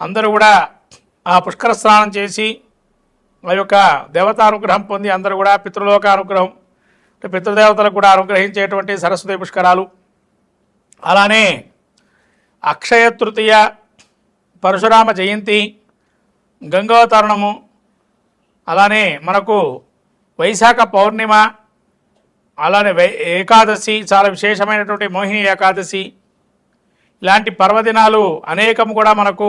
అందరూ కూడా ఆ పుష్కర స్నానం చేసి ఆ యొక్క దేవతానుగ్రహం పొంది అందరూ కూడా పితృలోక అనుగ్రహం అంటే పితృదేవతలకు కూడా అనుగ్రహించేటువంటి సరస్వతి పుష్కరాలు. అలానే అక్షయ తృతీయ పరశురామ జయంతి గంగోతరణము అలానే మనకు వైశాఖ పౌర్ణిమ అలానే వై ఏకాదశి చాలా విశేషమైనటువంటి మోహిని ఏకాదశి ఇలాంటి పర్వదినాలు అనేకం కూడా మనకు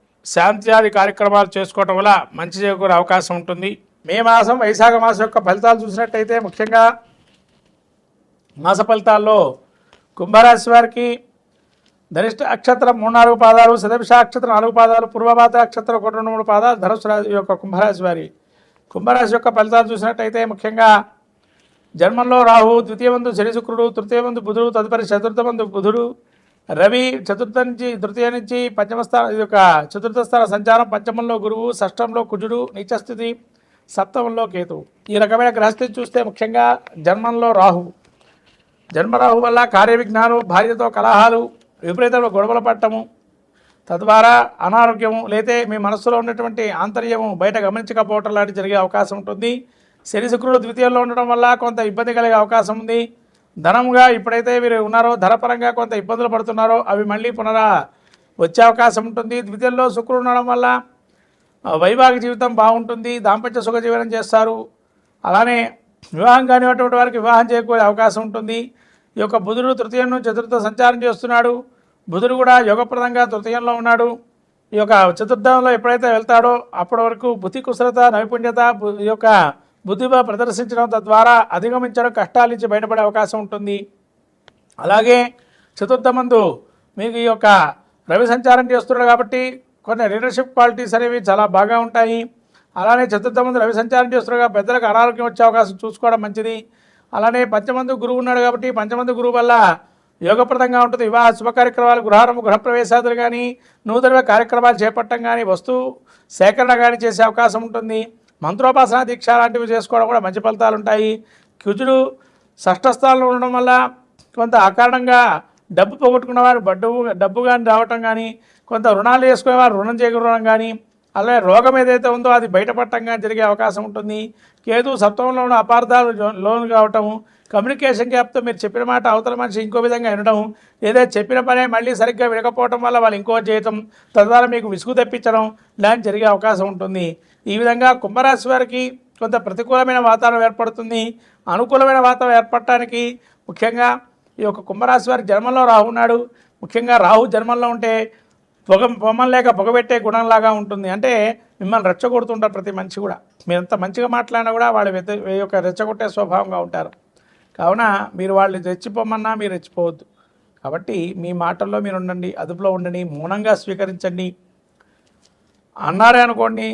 శాంత్యాది కార్యక్రమాలు చేసుకోవటం వల్ల మంచి చేకూరే అవకాశం ఉంటుంది. మే మాసం వైశాఖ మాసం యొక్క ఫలితాలు చూసినట్టయితే ముఖ్యంగా మాస ఫలితాల్లో కుంభరాశి వారికి ధనిష్ట అక్షత్రం మూడు నాలుగు పాదాలు శతభిష అక్షత్రం నాలుగు పాదాలు పూర్వపాత అక్షత్రం ఒకటి రెండు మూడు పాదాలు ధనుసు రాశి యొక్క కుంభరాశి వారి కుంభరాశి యొక్క ఫలితాలు చూసినట్టయితే ముఖ్యంగా జన్మంలో రాహు ద్వితీయమందు శని శుక్రుడు తృతీయమందు బుధుడు తదుపరి చతుర్థమందు బుధుడు రవి చతుర్థ నుంచి తృతీయ నుంచి పంచమ స్థానం ఇది ఒక చతుర్థ స్థాన సంచారం. పంచమంలో గురువు షష్టంలో కుజుడు నీచస్థితి సప్తమంలో కేతువు. ఈ రకమైన గ్రహస్థితి చూస్తే ముఖ్యంగా జన్మంలో రాహు జన్మరాహు వల్ల కార్య విఘ్నాలు భార్యతో కలహాలు విపరీతంలో గొడవలు పట్టము తద్వారా అనారోగ్యము లేతే మీ మనస్సులో ఉన్నటువంటి ఆంతర్యము బయట గమనించకపోవటం లాంటి జరిగే అవకాశం ఉంటుంది. శని శుక్రుడు ద్వితీయంలో ఉండడం వల్ల కొంత ఇబ్బంది కలిగే అవకాశం ఉంది. ధనంగా ఇప్పుడైతే మీరు ఉన్నారో ధనపరంగా కొంత ఇబ్బందులు పడుతున్నారో అవి మళ్ళీ పునరా వచ్చే అవకాశం ఉంటుంది. ద్వితీయంలో శుక్రుడు ఉండడం వల్ల వైవాహిక జీవితం బాగుంటుంది దాంపత్య సుఖ జీవనం చేస్తారు. అలానే వివాహం కానివటువంటి వారికి వివాహం చేయకూడే అవకాశం ఉంటుంది. ఈ యొక్క బుధుడు తృతీయంను చతుర్థ సంచారం చేస్తున్నాడు. బుధుడు కూడా యోగప్రదంగా తృతీయంలో ఉన్నాడు. ఈ యొక్క చతుర్థంలో ఎప్పుడైతే వెళ్తాడో అప్పటి వరకు బుద్ధి కుశలత నైపుణ్యత ఈ యొక్క బుద్ధిగా ప్రదర్శించడం తద్వారా అధిగమించడం కష్టాల నుంచి బయటపడే అవకాశం ఉంటుంది. అలాగే చతుర్థమందు మీకు ఈ యొక్క రవి సంచారం చేస్తున్నారు కాబట్టి కొన్ని లీడర్షిప్ క్వాలిటీస్ అనేవి చాలా బాగా ఉంటాయి. అలానే చతుర్థమందు రవి సంచారం చేస్తున్నారు కాబట్టి పెద్దలకు అనారోగ్యం వచ్చే అవకాశం చూసుకోవడం మంచిది. అలానే పంచమందు గురువు ఉన్నాడు కాబట్టి పంచమందు గురువు వల్ల యోగప్రదంగా ఉంటుంది. వివాహ శుభ కార్యక్రమాలు గృహారంభ గృహప్రవేశాదులు కానీ నూతన కార్యక్రమాలు చేపట్టడం కానీ వస్తువు సేకరణ కానీ చేసే అవకాశం ఉంటుంది. మంత్రోపాసన దీక్ష లాంటివి చేసుకోవడం కూడా మంచి ఫలితాలు ఉంటాయి. కుజుడు షష్ఠస్థానంలో ఉండడం వల్ల కొంత అకారణంగా డబ్బు పోగొట్టుకున్న వారు డబ్బు డబ్బు కానీ రావటం కానీ కొంత రుణాలు చేసుకునేవారు రుణం చేకూరడం కానీ అలాగే రోగం ఏదైతే ఉందో అది బయటపడటంగా జరిగే అవకాశం ఉంటుంది. కేతు సప్తమంలో ఉన్న అపార్థాలు లోను కావటం కమ్యూనికేషన్ గ్యాప్తో మీరు చెప్పిన మాట అవతల మనిషి ఇంకో విధంగా వినడం లేదా చెప్పిన పనే మళ్ళీ సరిగ్గా వినకపోవడం వల్ల వాళ్ళు ఇంకో చేయటం తద్వారా మీకు విసుగు తెప్పించడం ఇలాంటి జరిగే అవకాశం ఉంటుంది. ఈ విధంగా కుంభరాశి వారికి కొంత ప్రతికూలమైన వాతావరణం ఏర్పడుతుంది. అనుకూలమైన వాతావరణం ఏర్పడటానికి ముఖ్యంగా ఈ యొక్క కుంభరాశి వారి జన్మంలో రాహు ఉన్నాడు. ముఖ్యంగా రాహు జన్మంలో ఉంటే పొగ పొమ్మని లేక పొగబెట్టే గుణంలాగా ఉంటుంది. అంటే మిమ్మల్ని రెచ్చగొడుతుంటారు ప్రతి మనిషి కూడా. మీరు ఎంత మంచిగా మాట్లాడినా కూడా వాళ్ళు వ్యత యొక్క రెచ్చగొట్టే స్వభావంగా ఉంటారు. కావున మీరు వాళ్ళు రెచ్చిపోమన్నా మీరు రెచ్చిపోవద్దు. కాబట్టి మీ మాటల్లో మీరు ఉండండి అదుపులో ఉండండి మౌనంగా స్వీకరించండి. అన్నారే అనుకోండి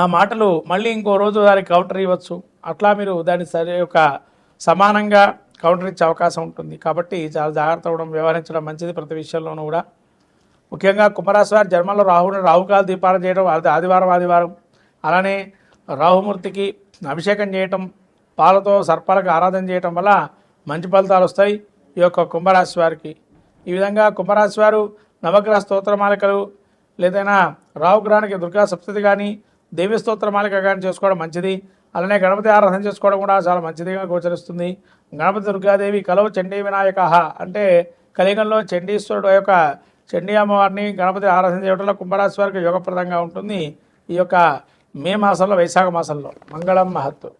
ఆ మాటలు మళ్ళీ ఇంకో రోజు దానికి కౌంటర్ ఇవ్వచ్చు. అట్లా మీరు దాన్ని సరి యొక్క సమానంగా కౌంటర్ ఇచ్చే అవకాశం ఉంటుంది. కాబట్టి చాలా జాగ్రత్త అవ్వడం వ్యవహరించడం మంచిది ప్రతి విషయంలోనూ కూడా. ముఖ్యంగా కుంభరాశి వారి జన్మలో రాహుని రాహుకాల దీపాలు చేయడం అది ఆదివారం ఆదివారం. అలానే రాహుమూర్తికి అభిషేకం చేయటం పాలతో సర్పాలకు ఆరాధన చేయటం వల్ల మంచి ఫలితాలు వస్తాయి ఈ యొక్క కుంభరాశి వారికి. ఈ విధంగా కుంభరాశి వారు నవగ్రహ స్తోత్రమాలికలు లేదైనా రాహుగ్రహానికి దుర్గా సప్తతి కానీ దేవి స్తోత్రమాలిక కానీ చేసుకోవడం మంచిది. అలానే గణపతి ఆరాధన చేసుకోవడం కూడా చాలా మంచిదిగా గోచరిస్తుంది. గణపతి దుర్గాదేవి కలవు చండీ వినాయక అంటే కలియుగంలో చండీశ్వరుడు యొక్క చండీ అమ్మవారిని గణపతి ఆరాధన చేయడంలో కుంభరాశి వారికి యోగప్రదంగా ఉంటుంది. ఈ యొక్క మే మాసంలో వైశాఖ మాసంలో మంగళం మహత్తు.